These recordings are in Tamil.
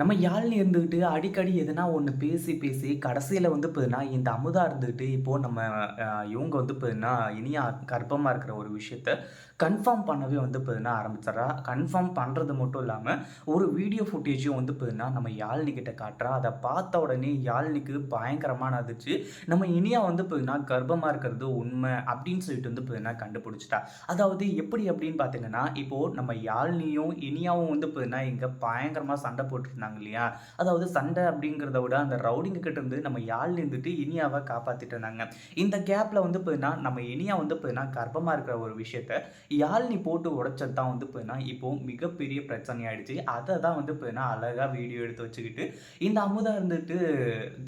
நம்ம யாழ்னி இருந்துக்கிட்டு அடிக்கடி எதனா ஒன்று பேசி, பேசி கடைசியில் வந்து பார்த்தீங்கன்னா, இந்த அமுதா இருந்துக்கிட்டு இப்போ நம்ம இவங்க வந்து பார்த்தீங்கன்னா, இனியா கர்ப்பமாக இருக்கிற ஒரு விஷயத்த கன்ஃபார்ம் பண்ணவே வந்து பார்த்தீங்கன்னா ஆரம்பிச்சிடறா கன்ஃபார்ம் பண்ணுறது மட்டும் இல்லாமல் ஒரு வீடியோ ஃபுட்டேஜும் வந்து பார்த்தீங்கன்னா, நம்ம யாழினி கிட்ட காட்டுறா. அதை பார்த்த உடனே யாழ்னிக்கு பயங்கரமான அதிர்ச்சி. நம்ம இனியா வந்து பார்த்தீங்கன்னா, கர்ப்பமாக இருக்கிறது உண்மை அப்படின்னு சொல்லிட்டு வந்து பார்த்தீங்கன்னா கண்டுபிடிச்சிட்டா அதாவது எப்படி அப்படின்னு பார்த்தீங்கன்னா, இப்போது நம்ம யாழ்னியும் இனியாவும் வந்து பார்த்தீங்கன்னா, இங்கே பயங்கரமாக சண்டை போட்டுருந்தாங்க இல்லையா? அதாவது சண்டை அப்படிங்கிறத விட அந்த ரவுடிங்க கிட்ட இருந்து நம்ம யாழ்னி இருந்துட்டு இனியாவை காப்பாற்றிட்டு இருந்தாங்க. இந்த கேப்பில் வந்து பார்த்தீங்கன்னா, நம்ம இனியா வந்து பார்த்தீங்கன்னா, கர்ப்பமாக இருக்கிற ஒரு விஷயத்த யாழ்னி போட்டு உடைச்சது தான் வந்து பார்த்தீங்கன்னா, இப்போ மிகப்பெரிய பிரச்சனையாயிடுச்சு. அதை தான் வந்து பார்த்தீங்கன்னா, அழகாக வீடியோ எடுத்து வச்சுக்கிட்டு, இந்த அமுதா இருந்துட்டு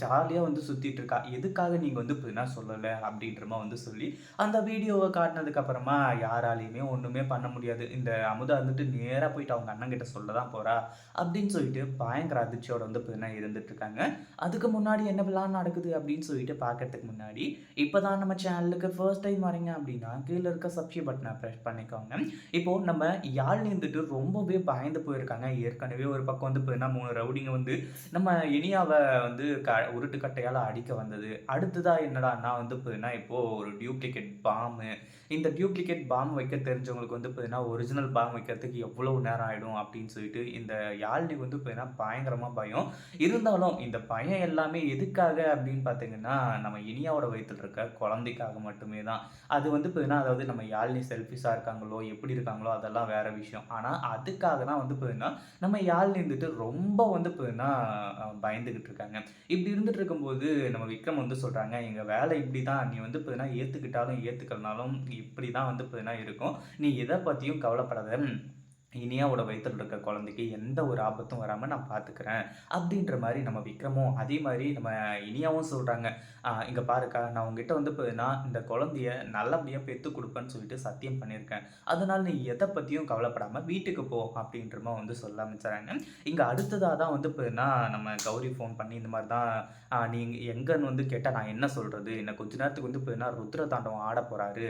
ஜாலியாக வந்து சுற்றிட்டு இருக்கா. எதுக்காக நீங்கள் வந்து பார்த்தீங்கன்னா சொல்லலை அப்படின்ற மாரி வந்து சொல்லி, அந்த வீடியோவை காட்டினதுக்கப்புறமா யாராலையுமே ஒன்றுமே பண்ண முடியாது. இந்த அமுதா வந்துட்டு நேராக போயிட்டு அவங்க அண்ணன் கிட்ட சொல்ல தான் போகிறா அப்படின்னு சொல்லிட்டு பயங்கர அதிர்ச்சியோட வந்து பார்த்தீங்கன்னா இருந்துட்டு இருக்காங்க. அதுக்கு முன்னாடி என்னவெல்லாம் நடக்குது அப்படின்னு சொல்லிட்டு பார்க்கறதுக்கு முன்னாடி, இப்போ தான் நம்ம சேனலுக்கு ஃபர்ஸ்ட் டைம் வரீங்க அப்படின்னா, கீழே இருக்க சப்ஸ்கிரைப் பிரஷ் பண்ண பண்ணிக்கோங்க. இப்போ நம்ம யாழினி வந்துட்டு ரொம்பவே பயந்து போயிருக்காங்க. ஏற்கனவே ஒரு பக்கம் வந்து பார்த்தீங்கன்னா, மூணு ரவுடிங்க வந்து நம்ம இனியாவை வந்து க உருட்டுக்கட்டையால் அடிக்க வந்தது. அடுத்ததா என்னடான்னா வந்து பார்த்தீங்கன்னா, இப்போ ஒரு டியூப்ளிகேட் பாம்பு. இந்த டியூப்ளிகேட் பாம் வைக்க தெரிஞ்சவங்களுக்கு வந்து பார்த்தீங்கன்னா, ஒரிஜினல் பாம் வைக்கிறதுக்கு எவ்வளவு நேரம் ஆகிடும் அப்படின்னு சொல்லிட்டு, இந்த யாழினிக்கு வந்து பார்த்தீங்கன்னா, பயங்கரமாக பயம். இருந்தாலும் இந்த பயம் எல்லாமே எதுக்காக அப்படின்னு பார்த்தீங்கன்னா, நம்ம இனியாவோட வயித்துல இருக்க குழந்தைக்காக மட்டுமே தான். அது வந்து பார்த்தீங்கன்னா, அதாவது நம்ம யாழினி செல்ஃபிஷாக இருக்காங்களோ, எப்படி இருக்காங்களோ அதெல்லாம் வேற விஷயம். ஆனால் அதுக்காக தான் வந்து பார்த்தீங்கன்னா, நம்ம யாழ் இருந்துட்டு ரொம்ப வந்து பார்த்தீங்கன்னா, பயந்துக்கிட்டு இருக்காங்க. இப்படி இருந்துட்டு இருக்கும்போது நம்ம விக்ரம் வந்து சொல்கிறாங்க எங்கள் வேலை இப்படி தான். நீ வந்து பார்த்தீங்கன்னா, ஏற்றுக்கிட்டாலும் ஏற்றுக்கலனாலும் இப்படி தான் வந்து பார்த்தீங்கன்னா இருக்கும். நீ எதை பற்றியும் கவலைப்படாத. இனியாவோட வயிற்றில் இருக்க குழந்தைக்கு எந்த ஒரு ஆபத்தும் வராமல் நான் பார்த்துக்கிறேன்." அப்படின்ற மாதிரி நம்ம விக்ரமும், அதே மாதிரி நம்ம இனியாவும் சொல்கிறாங்க இங்கே பாருக்கா, நான் உங்ககிட்ட வந்து நான் இந்த குழந்தைய நல்லபடியாக பெற்று கொடுப்பேன்னு சொல்லிட்டு சத்தியம் பண்ணியிருக்கேன். அதனால் நீ எதை பற்றியும் கவலைப்படாமல் வீட்டுக்கு போ." அப்படின்றமா வந்து சொல்ல ஆரம்பிச்சுறாங்க. இங்கே அடுத்ததாக தான் வந்து பார்த்தீங்கன்னா, நம்ம கௌரி ஃபோன் பண்ணி இந்த மாதிரி தான், நீங்கள் நீ எங்கன்னு வந்து கேட்டால் நான் என்ன சொல்கிறது என்ன கொஞ்ச நேரத்துக்கு வந்து பார்த்தீங்கன்னா, ருத்ர தாண்டவம் ஆடப் போகிறாரு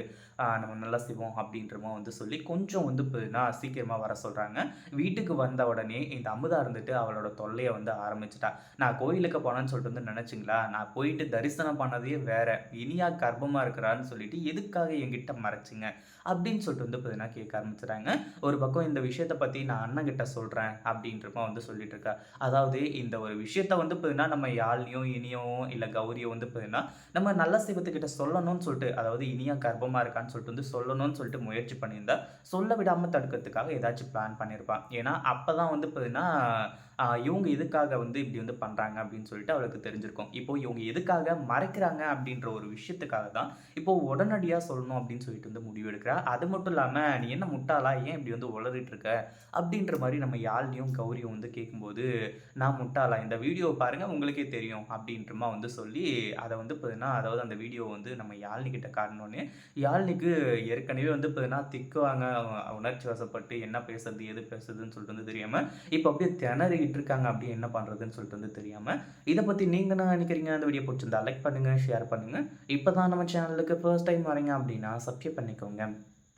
நம்ம நல்லா சிவம் அப்படின்றமா வந்து சொல்லி கொஞ்சம் வந்து இப்போ நான் சீக்கிரமாக வர சொல்றாங்க. வீட்டுக்கு வந்த உடனே இந்த அமுதா இருந்துட்டு அவளோட தொல்லையை வந்து ஆரம்பிச்சிட்டா "நான் கோயிலுக்கு போனேன்னு சொல்லிட்டு வந்து நினச்சிங்களா நான் போயிட்டு தரிசனம் பண்ணதே வேற. இனியா கர்ப்பமாக இருக்கிறான்னு சொல்லிட்டு எதுக்காக என்கிட்ட மறைச்சிங்க அப்படின்னு சொல்லிட்டு வந்து பார்த்தீங்கன்னா கேட்க ஆரம்பிச்சுறாங்க. ஒரு பக்கம் இந்த விஷயத்தை பத்தி நான் அண்ணன்கிட்ட சொல்றேன் அப்படின்ற அப்படின்றப்ப வந்து சொல்லிட்டு இருக்கா. அதாவது இந்த ஒரு விஷயத்த வந்து பார்த்தீங்கன்னா, நம்ம யாழினியும், இனியோ இல்ல கௌரியோ வந்து பார்த்தீங்கன்னா, நம்ம நல்ல சிவத்துக்கிட்ட சொல்லணும்னு சொல்லிட்டு, அதாவது இனியா கர்ப்பமாக இருக்கான்னு சொல்லிட்டு வந்து சொல்லணும்னு சொல்லிட்டு முயற்சி பண்ணியிருந்தா, சொல்ல விடாம தடுக்கிறதுக்காக ஏதாச்சும் பிளான் பண்ணியிருப்பான் ஏன்னா, அப்பதான் வந்து பார்த்தீங்கன்னா, இவங்க எதுக்காக வந்து இப்படி வந்து பண்ணுறாங்க அப்படின்னு சொல்லிட்டு அவளுக்கு தெரிஞ்சிருக்கும். இப்போ இவங்க எதுக்காக மறைக்கிறாங்க அப்படின்ற ஒரு விஷயத்துக்காக தான், இப்போ உடனடியாக சொல்லணும் அப்படின்னு சொல்லிட்டு வந்து முடிவு எடுக்கிறா. அது மட்டும் இல்லாமல் "நீ என்ன முட்டாளா? ஏன் இப்படி வந்து உளறிட்டு இருக்க?" அப்படின்ற மாதிரி நம்ம யாழினியும், கௌரியும் வந்து கேட்கும்போது, "நான் முட்டாளா? இந்த வீடியோவை பாருங்கள் உங்களுக்கே தெரியும்." அப்படின்றமா வந்து சொல்லி, அதை வந்து பார்த்தீங்கன்னா, அதாவது அந்த வீடியோ வந்து நம்ம யாழ்னிக்கிட்ட கிட்ட யாழ்னிக்கு ஏற்கனவே வந்து பார்த்தீங்கன்னா, திக்குவாங்க. உணர்ச்சி வசப்பட்டு என்ன பேசுறது? எது பேசுறதுன்னு சொல்லிட்டு வந்து தெரியாமல் இப்போ அப்படியே திணறிக்கிட்டு இருக்காங்க. அப்படி என்ன பண்ணுறதுன்னு சொல்லிட்டு வந்து தெரியாமல் இதை பற்றி நீங்கள் என்ன நினைக்கிறீங்க? அந்த வீடியோ பிடிச்சிருந்தா லைக் பண்ணுங்கள் ஷேர் பண்ணுங்கள் இப்போ தான் நம்ம சேனலுக்கு ஃபர்ஸ்ட் டைம் வரீங்க அப்படின்னா சப்ஸ்கிரைப் பண்ணிக்கோங்க.